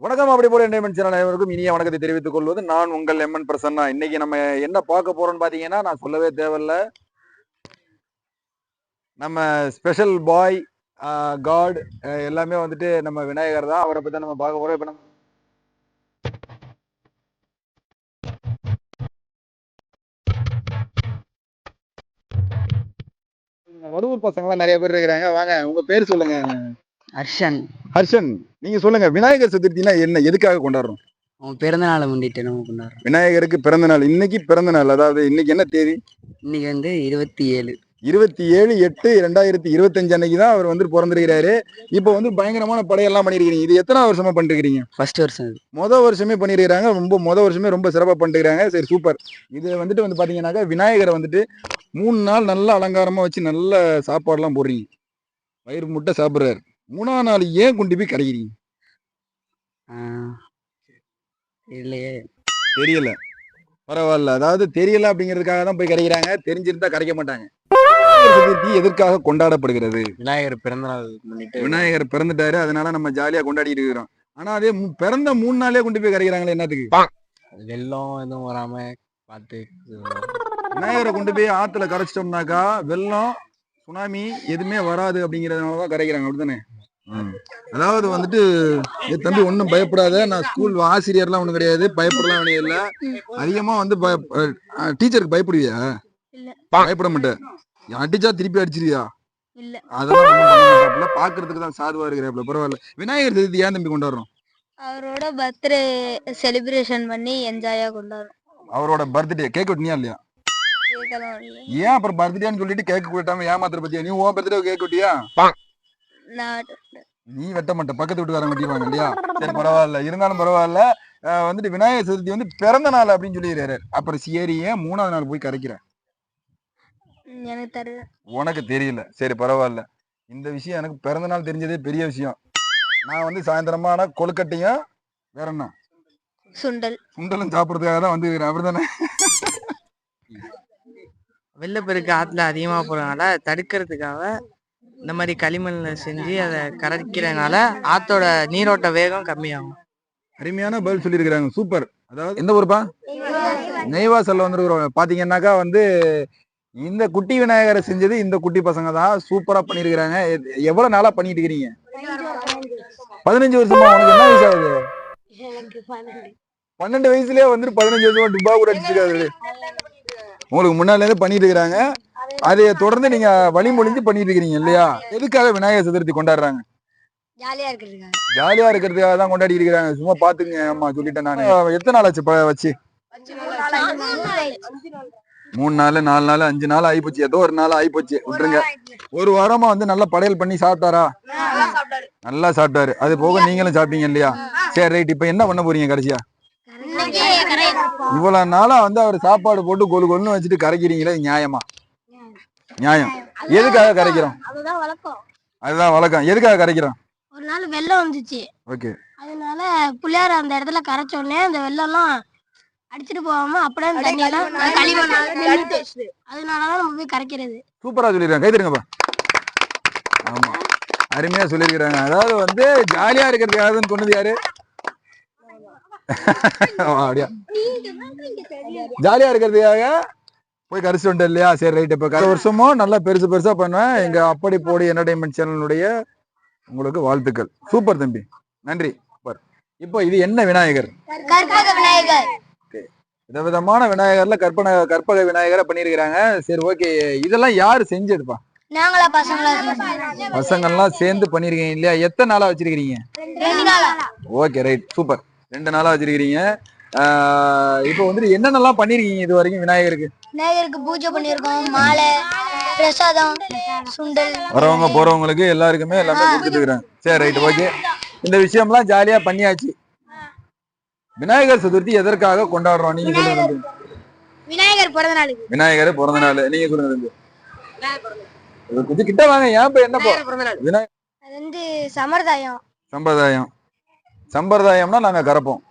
வணக்கம் அப்படி போல என்டர்டைன்மெண்ட் சேனல் அனைவருக்கும் இனிய வணக்கத்தை தெரிவித்துக் கொள்வது நான் உங்கள் எம்என் பிரசன்னா. இன்னைக்கு நம்ம என்ன பார்க்க போறோம்னு பாத்தீங்கன்னா நான் சொல்லவே தேவையில்ல. நம்ம ஸ்பெஷல் பாய் காட் எல்லாமே வந்துட்டு நம்ம விநாயகர் தான். அவரை பத்தி நம்ம பார்க்க போறோம். இப்ப நம்ம வடுவூர் பசங்களாம் நிறைய பேர் இருக்கிறாங்க. வாங்க உங்க பேர் சொல்லுங்க. ஹர்ஷன். ஹர்ஷன் நீங்க சொல்லுங்க விநாயகர் சதுர்த்தினா என்ன எதுக்காக கொண்டாடுறோம்? அவன் பிறந்த நாளை முன்னிட்டு நம்ம கொண்டாடுறோம்? விநாயகருக்கு பிறந்த நாள் இன்னைக்கு பிறந்த நாள் அதாவது இன்னைக்கு என்ன தேதி? இன்னைக்கு வந்து இருபத்தி ஏழு. இருபத்தி ஏழு எட்டு ரெண்டாயிரத்தி இருபத்தஞ்சு அன்னைக்கு தான் அவர் வந்து பிறந்திருக்கிறாரு. இப்போ வந்து பயங்கரமான படையெல்லாம் பண்ணிருக்கீங்க இது எத்தனை வருஷமா பண்ணிருக்கீங்க ஃபர்ஸ்ட் வருஷம் இது. முத வருஷமே பண்ணிருக்கிறாங்க. ரொம்ப முத வருஷமே ரொம்ப சிறப்பாக பண்ணிருக்காங்க சரி சூப்பர். இது வந்துட்டு வந்து பாத்தீங்கன்னாக்கா விநாயகரை வந்துட்டு மூணு நாள் நல்லா அலங்காரமா வச்சு நல்ல சாப்பாடுலாம் போடுறீங்க. வயிறு முட்டை சாப்பிட்றாரு. மூணாவது நாள் ஏன் கொண்டு போய் கரைக்கிறீங்க ஆஹ் இல்லையே. தெரியல. பரவாயில்ல. அதாவது தெரியல அப்படிங்கிறதுக்காக தான் போய் கரைக்கிறாங்க தெரிஞ்சிருந்தா கரைக்க மாட்டாங்க. சதுர்த்தி எதற்காக கொண்டாடப்படுகிறது? விநாயகர் பிறந்த நாள் முன்னிட்டு. விநாயகர் பிறந்துட்டாரு. அதனால நம்ம ஜாலியா கொண்டாடிட்டு இருக்கிறோம். ஆனா அதே மு- பிறந்த மூணு நாளே கொண்டு போய் கரைக்கிறாங்களே என்னத்துக்கு? வெள்ளம் எதுவும் வராம பார்த்து விநாயகரை கொண்டு போய் ஆத்துல கரைச்சிட்டோம்னாக்கா வெள்ளம் சுனாமி எதுவுமே வராது அப்படிங்கறதுனால தான் கரைக்கிறாங்க. அப்படிதானே அதாவது வந்துட்டு தம்பி ஒன்றும் பயப்படாத. நான் ஸ்கூல் ஆசிரியர்லாம் ஒன்றும் கிடையாது. பயப்படலாம் வேண்டிய இல்லை. அதிகமா வந்து டீச்சருக்கு பயப்படுவியா? இல்ல. பயப்பட மாட்டேன். அடிச்சா திருப்பி அடிச்சிருவியா? இல்ல. அதெல்லாம் பாக்குறதுக்கு தான் சாதுவா இருக்கிறாப்புல. பரவாயில்ல. விநாயகர் சதுர்த்தி ஏன் தம்பி கொண்டாடுறோம்? அவரோட பர்த்டே செலிப்ரேஷன் பண்ணி என்ஜாயா கொண்டாடுறோம். அவரோட பர்த்டே கேக் வெட்டினியா இல்லையா. ஏன் அப்புறம் பர்த்டேன்னு சொல்லிட்டு கேக் வெட்டாம ஏமாத்துற பத்தியா? நீ உன் பர்த்டே கேக் வெட்டியா? நீ வெட்ட மாட்ட. பக்கத்து வீட்டுக்காரங்க வெட்டிடுவாங்க இல்லையா சரி பரவாயில்ல. இருந்தாலும் பரவாயில்ல. வந்துட்டு விநாயகர் சதுர்த்தி வந்து பிறந்த நாள் அப்படின்னு சொல்லிடுறாரு அப்புறம் சரி ஏன் மூணாவது நாள் போய் கரைக்கிற? ம், எனக்கு தரு உனக்கு தெரியல. சரி பரவாயில்ல. இந்த விஷயம் எனக்கு பிறந்த நாள் தெரிஞ்சதே பெரிய விஷயம். நான் வந்து சாயந்தரமான கொழுக்கட்டையும் வேற என்ன? சுண்டல். சுண்டலும் சாப்பிட்றதுக்காக தான் வந்து அப்படிதானே வெள்ளப்பெருக்கு ஆற்றுல அதிகமாக போகிறதுனால தடுக்கிறதுக்காக இந்த மாதிரி களிமண்ணில் செஞ்சு அதை கரைக்கிறதுனால ஆற்றோட நீரோட்ட வேகம் கம்மியாகும். அருமையான பதில் சொல்லியிருக்கிறாங்க. சூப்பர். அதாவது எந்த ஊருப்பா? நெய்வாசல்ல வந்துருக்குறோம். பாத்தீங்கன்னாக்கா வந்து இந்த குட்டி விநாயகரை செஞ்சது இந்த குட்டி பசங்க தான். சூப்பரா பண்ணிருக்கிறாங்க எ- எவ்வளவு நாளா பண்ணிட்டு இருக்கிறீங்க? பதினஞ்சு வருஷமா உனக்கு என்ன வயசு ஆகுது? பன்னெண்டு வயசுலயே வந்துட்டு பதினஞ்சு வருஷமா டுபா கூட அடிச்சிருக்காரு. உங்களுக்கு முன்னால இருந்து பண்ணிட்டு இருக்கிறாங்க. அதை தொடர்ந்து நீங்க வழிமொழிஞ்சு பண்ணிட்டு இருக்கிறீங்க இல்லையா? எதுக்காக விநாயகர் சதுர்த்தி கொண்டாடுறாங்க? ஜாலியா இருக்கிறதுக்காக. ஜாலியா இருக்கிறதுக்காக தான் கொண்டாடி இருக்கிறாங்க. சும்மா பாத்துங்க அம்மா சொல்லிட்டேன் நானு. எத்தனை நாள் ஆச்சு ப- வச்சு? மூணு நாள் நாலு நாள் அஞ்சு நாள் ஆயிப்போச்சு. ஏதோ ஒரு நாள் ஆயிப்போச்சு. விட்டுருங்க. ஒரு வாரமா வந்து நல்லா படையல் பண்ணி சாப்பிட்டாரா? நல்லா சாப்பிட்டாரு. அது போக நீங்களும் சாப்பிட்டீங்க இல்லையா? சரி ரைட். இப்ப என்ன பண்ண போறீங்க கடைசியா? இவ்வளவு நாளா வந்து அவர் சாப்பாடு போட்டு கொலு கொலுன்னு வச்சுட்டு கரைக்கிறீங்களே நியாயமா? நியாயம். எதுக்காக கரைக்கிறோம்? அதுதான் வழக்கம். அதுதான் வழக்கம். எதுக்காக கரைக்கிறோம்? ஒரு நாள் வெள்ளம் வந்துச்சு. ஓகே. அதனால புள்ளையார் அந்த இடத்துல கரைச்ச உடனே அந்த வெள்ளம்லாம் அடிச்சிட்டு போகாம அப்படியே அந்த தண்ணியெல்லாம் களிமண் அதனாலதான் நம்ம போய் கரைக்கிறது. சூப்பரா சொல்லிருக்காங்க கை தருங்கப்பா ஆமா. அருமையா சொல்லியிருக்கிறாங்க. அதாவது வந்து ஜாலியா இருக்கிறதுக்காக சொன்னது யாரு? ஆமா, அப்படியா? ஜாலியா இருக்கிறதுக்காக போய் கரிச்சு வந்துட்டேன் இல்லையா? சரி ரைட் இப்ப கடை வருஷமும் நல்லா பெருசு பெருசா பண்ணுவேன். எங்க அப்படி போடி என்டர்டைன்மெண்ட் சேனலுடைய உங்களுக்கு வாழ்த்துக்கள். சூப்பர் தம்பி. நன்றி. சூப்பர் இப்போ இது என்ன விநாயகர்? கற்பக விநாயகர். விதவிதமான விநாயகர்ல கற்பனை கற்பக விநாயகரை பண்ணியிருக்கிறாங்க. சரி ஓகே. இதெல்லாம் யாரு செஞ்சதுப்பா? நாங்களா பசங்களா பசங்கள்லாம் சேர்ந்து பண்ணிருக்கீங்க இல்லையா? எத்தனை நாளா வச்சிருக்கீங்க ரெண்டு நாளா. Okay right super. ரெண்டு நாளா வச்சிருக்கீங்க இப்போ வந்துட்டு என்னென்னலாம் பண்ணிருக்கீங்க இது வரைக்கும் விநாயகருக்கு? விநாயகருக்கு பூஜை பண்ணியிருக்கோம் மாலை பிரசாதம் சுண்டல். வரவங்க போறவங்களுக்கு எல்லாருக்குமே எல்லாமே கொடுத்துட்டு இருக்கிறாங்க சரி ரைட் ஓகே. இந்த விஷயம்லாம் ஜாலியா பண்ணியாச்சு. விநாயகர் சதுர்த்தி எதற்காக கொண்டாடுறோம்? நீங்க சொல்லுங்க. விநாயகர். பிறந்த நாளுக்கு விநாயகர் பிறந்த நாள். நீங்க சொல்லுங்க கொஞ்சம் கிட்ட வாங்க. ஏன் இப்ப என்னப்போ விநாயகர் அது வந்து சம்பிரதாயம். சம்பிரதாயம். சம்பிரதாயம்னா நாங்க கறப்போம்.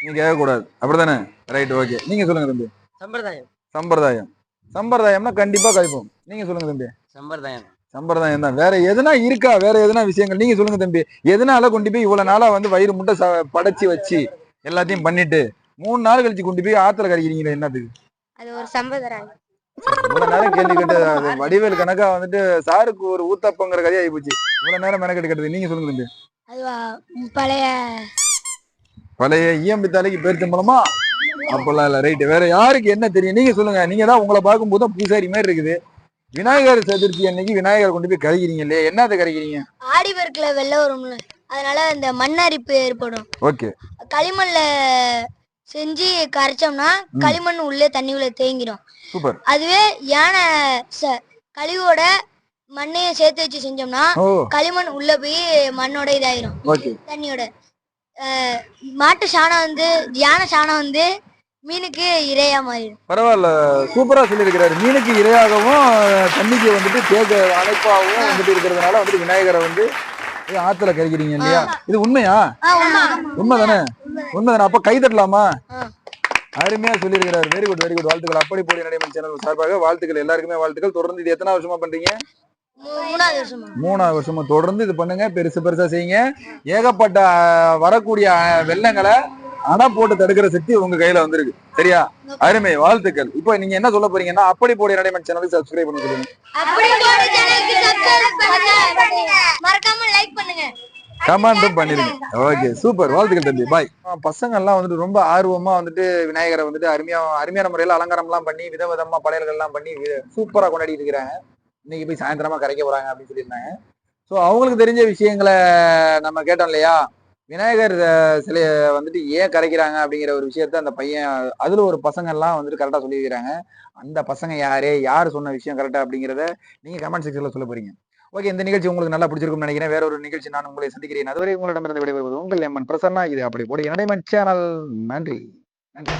நீங்க கேட்கக்கூடாது. அப்படிதானே ரைட் ஓகே நீங்க சொல்லுங்க தம்பி. சம்பிரதாயம். சம்பிரதாயம். சம்பிரதாயம்னா கண்டிப்பா கழிப்போம். நீங்க சொல்லுங்க தம்பி. சம்பிரதாயம். சம்பிரதாயம் தான். வேற எதுனா இருக்கா? வேற எதுனா விஷயங்கள்? நீங்க சொல்லுங்க தம்பி. எதனால கொண்டு போய் இவ்வளவு நாளா வந்து வயிறு முட்டை ச- படைச்சு வச்சு எல்லாத்தையும் பண்ணிட்டு மூணு நாள் கழிச்சு கொண்டு போய் ஆத்துல கரைக்கிறீங்களே என்னதுக்கு அது ஒரு சம்பிரதாயம். இவ்வளவு நேரம் கேள்வி கேட்டு வடிவேல் கணக்கா வந்துட்டு சாருக்கு ஒரு ஊத்தப்பங்கிற கதையா ஆகி போச்சு. இவ்வளவு நேரம் மெனக்கெட்டு கேட்டது. நீங்க சொல்லுங்க தம்பி. அதுவா பழைய பழைய இஎம்பி தலைக்கு பேரிச்சம்பளமா அப்பெல்லாம் இல்ல. ரைட் வேற யாருக்கு என்ன தெரியும்? நீங்க சொல்லுங்க. நீங்க தான் உங்களை பார்க்கும்போது தான் பூசாரி மாதிரி இருக்குது. விநாயகர் சதுர்த்தி அன்னைக்கு விநாயகர் கொண்டு போய் கரைக்கிறீங்க இல்லையா? என்னத்தை கரைக்கிறீங்க? ஆடி பெருக்குல வெள்ளம் வரும்ல. அதனால இந்த மண்ணரிப்பு ஏற்படும். ஓகே. களிமண்ல செஞ்சு கரைச்சோம்னா களிமண் உள்ளே தண்ணி உள்ள தேங்கிடும் சூப்பர். அதுவே யானை கழிவோட மண்ணையும் சேர்த்து வச்சு செஞ்சோம்னா களிமண் உள்ள போய் மண்ணோட இதாயிரும். தண்ணியோட. மாட்டு சாணம் வந்து யானை சாணம் வந்து மீனுக்கு இரையா மாறிடும். பரவாயில்ல சூப்பரா சொல்லியிருக்கிறாரு. மீனுக்கு இரையாகவும் தண்ணிக்கு வந்துட்டு தேக்க அணைப்பாகவும் வந்துட்டு இருக்கிறதுனால வந்துட்டு விநாயகரை வந்து ஆத்துல கரைக்கிறீங்க இல்லையா? இது உண்மையா? உண்மைதானே? உண்மைதானே? அப்ப கை தட்டலாமா. அருமையா சொல்லியிருக்கிறாரு. வெரி குட் வெரி குட் வாழ்த்துக்கள். அப்படி போடி நடைமுறை சேனல் சார்பாக வாழ்த்துக்கள். எல்லாருக்குமே வாழ்த்துக்கள். தொடர்ந்து இது எத்தனை வருஷமா பண்றீங்க? மூணாவது வருஷமா? தொடர்ந்து இது பண்ணுங்க. பெருசு பெருசா செய்யுங்க. ஏகப்பட்ட வரக்கூடிய வெள்ளங்களை அணை போட்டு தடுக்கிற சக்தி உங்க கையில வந்திருக்கு. சரியா? அருமை. வாழ்த்துக்கள். இப்போ நீங்க என்ன சொல்ல போறீங்கன்னா அப்படி போடி நடைமுறை சேனலுக்கு சப்ஸ்கிரைப் பண்ண சொல்லுங்க. கமெண்டும் பண்ணிருங்க ஓகே சூப்பர் வாழ்த்துக்கள் தம்பி. பாய் பசங்க எல்லாம் வந்துட்டு ரொம்ப ஆர்வமா வந்துட்டு விநாயகரை வந்துட்டு அருமையா அருமையான முறையில அலங்காரம் எல்லாம் பண்ணி விதவிதமா படையல்கள் எல்லாம் பண்ணி சூப்பரா கொண்டாடிட்டு இருக்கிறாங்க. இன்னைக்கு போய் சாயந்தரமா கரைக்க போறாங்க அப்படின்னு சொல்லியிருந்தாங்க. ஸோ அவங்களுக்கு தெரிஞ்ச விஷயங்களை நம்ம கேட்டோம் இல்லையா? விநாயகர் சிலையை வந்துட்டு ஏன் கரைக்கிறாங்க அப்படிங்கிற ஒரு விஷயத்த அந்த பையன் அதுல ஒரு பசங்க எல்லாம் வந்துட்டு கரெக்டா சொல்லியிருக்கிறாங்க. அந்த பசங்க யாரு? யார் சொன்ன விஷயம் கரெக்டா அப்படிங்கிறத நீங்க கமெண்ட் செக்ஷன்ல சொல்ல போறீங்க. ஓகே இந்த நிகழ்ச்சி உங்களுக்கு நல்லா பிடிச்சிருக்கும்னு நினைக்கிறேன். வேற ஒரு நிகழ்ச்சி நான் உங்களை சந்திக்கிறேன். அதுவரை உங்களிடமிருந்து விடைபெறுவது உங்கள் எம்மன் பிரசன்னா. இது அப்படி போடி. நடைமன் சேனல் நன்றி. நன்றி.